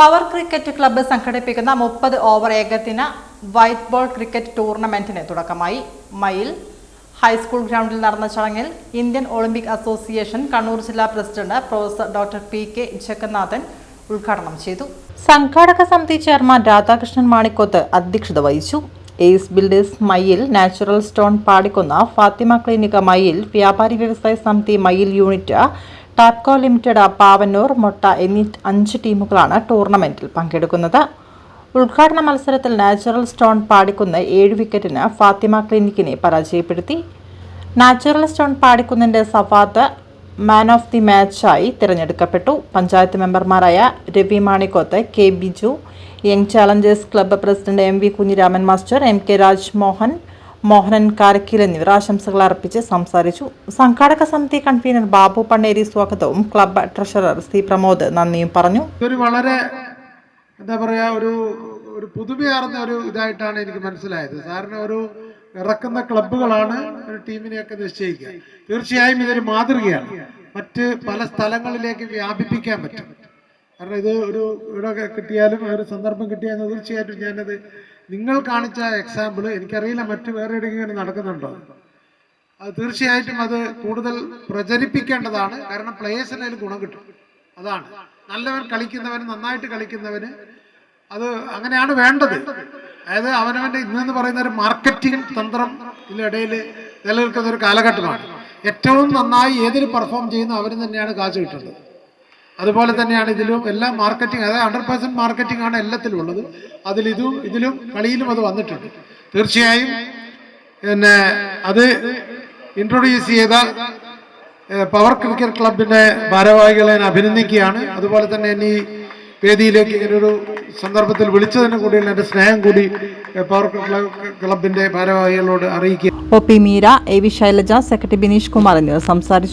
Power cricket club സംഘടിപ്പിക്കുന്ന മുപ്പത് over ഏകദിന വൈറ്റ് ബോൾ ക്രിക്കറ്റ് ടൂർണമെന്റിന് തുടക്കമായി. മയിൽ ഹൈസ്കൂൾ ഗ്രൗണ്ടിൽ നടന്ന ചടങ്ങിൽ ഇന്ത്യൻ ഒളിമ്പിക് അസോസിയേഷൻ കണ്ണൂർ ജില്ലാ president professor doctor P K Jagannathan ഉദ്ഘാടനം ചെയ്തു. സംഘാടക സമിതി ചെയർമാൻ രാധാകൃഷ്ണൻ മാണിക്കോത്ത് അധ്യക്ഷത വഹിച്ചു. Ace builders Mayil natural stone Padikkunnu Fathima clinic Mayil വ്യാപാരി വ്യവസായ സമിതി മയിൽ യൂണിറ്റ് ടാപ്കോ ലിമിറ്റഡ് പാവന്നൂർ മൊട്ട എന്നീ അഞ്ച് ടീമുകളാണ് ടൂർണമെന്റിൽ പങ്കെടുക്കുന്നത്. ഉദ്ഘാടന മത്സരത്തിൽ നാച്ചുറൽ സ്റ്റോൺ പാടിക്കുന്ന് ഏഴ് വിക്കറ്റിന് ഫാത്തിമ ക്ലിനിക്കിനെ പരാജയപ്പെടുത്തി. നാച്ചുറൽ സ്റ്റോൺ പാടിക്കുന്നിന്റെ സഫാത്ത് മാൻ ഓഫ് ദി മാച്ചായി തിരഞ്ഞെടുക്കപ്പെട്ടു. പഞ്ചായത്ത് മെമ്പർമാരായ Ravi Manikoth K Biju young challengers club president M V Kunhiraman master M K Rajmohan Mohanan Karakkeel എന്നിവർ ആശംസകൾ അർപ്പിച്ച് സംസാരിച്ചു. സംഘാടക സമിതി കൺവീനർ ബാബു പണ്ണേരി സ്വാഗതവും ക്ലബ്ബ് ട്രഷറർ സി പ്രമോദ് നന്ദിയും പറഞ്ഞു. ഇതൊരു വളരെ എന്താ പറയാ ഒരു ഒരു പുതുമയാർന്ന ഒരു ഇതായിട്ടാണ് എനിക്ക് മനസ്സിലായത്. സാറിന് ഒരു ഇറക്കുന്ന ക്ലബ്ബുകളാണ് ഒരു ടീമിനെയൊക്കെ നിശ്ചയിക്കുക. തീർച്ചയായും ഇതൊരു മാതൃകയാണ്. മറ്റ് പല സ്ഥലങ്ങളിലേക്ക് വ്യാപിപ്പിക്കാൻ പറ്റും. കാരണം ഇത് ഒരു ഇവിടെ കിട്ടിയാലും ഒരു സന്ദർഭം കിട്ടിയാൽ തീർച്ചയായിട്ടും ഞാനത് നിങ്ങൾ കാണിച്ച എക്സാമ്പിൾ എനിക്കറിയില്ല മറ്റു വേറെ എവിടെയെങ്കിലും നടക്കുന്നുണ്ടോ? അത് തീർച്ചയായിട്ടും അത് കൂടുതൽ പ്രചരിപ്പിക്കേണ്ടതാണ്. കാരണം പ്ലേയേഴ്സിന് അതിൽ ഗുണം കിട്ടും. അതാണ്. നല്ലവൻ കളിക്കുന്നവന് നന്നായിട്ട് കളിക്കുന്നവന് അത് അങ്ങനെയാണ് വേണ്ടത്. അതായത് അവനവന്റെ ഇന്നെന്ന് പറയുന്ന ഒരു മാർക്കറ്റിംഗ് തന്ത്രം ഇതിനിടയിൽ നിലനിൽക്കുന്ന ഒരു കാലഘട്ടമാണ്. ഏറ്റവും നന്നായി ഏതിൽ പെർഫോം ചെയ്യുന്നു അവന് തന്നെയാണ് കാശ് കിട്ടുന്നത് അതുപോലെ തന്നെയാണ് ഇതിലും എല്ലാം മാർക്കറ്റിംഗ് അതായത് ഹൺഡ്രഡ് പെർസെന്റ് മാർക്കറ്റിംഗ് ആണ് എല്ലാത്തിലും ഉള്ളത് അതിലിതും ഇതിലും കളിയിലും അത് വന്നിട്ടുണ്ട്. തീർച്ചയായും പിന്നെ അത് ഇൻട്രൊഡ്യൂസ് ചെയ്ത പവർ ക്രിക്കറ്റ് ക്ലബിന്റെ ഭാരവാഹികളെ ഞാൻ അഭിനന്ദിക്കുകയാണ്. അതുപോലെ തന്നെ എന്നീ വേദിയിലേക്ക് ഇങ്ങനൊരു സന്ദർഭത്തിൽ വിളിച്ചതിന് കൂടി എന്റെ സ്നേഹം കൂടി പവർ ക്ലബിന്റെ ഭാരവാഹികളോട് അറിയിക്കുക O P Meera A V Shailaja secretary Bineesh Kumar എന്നിവർ സംസാരിച്ചു.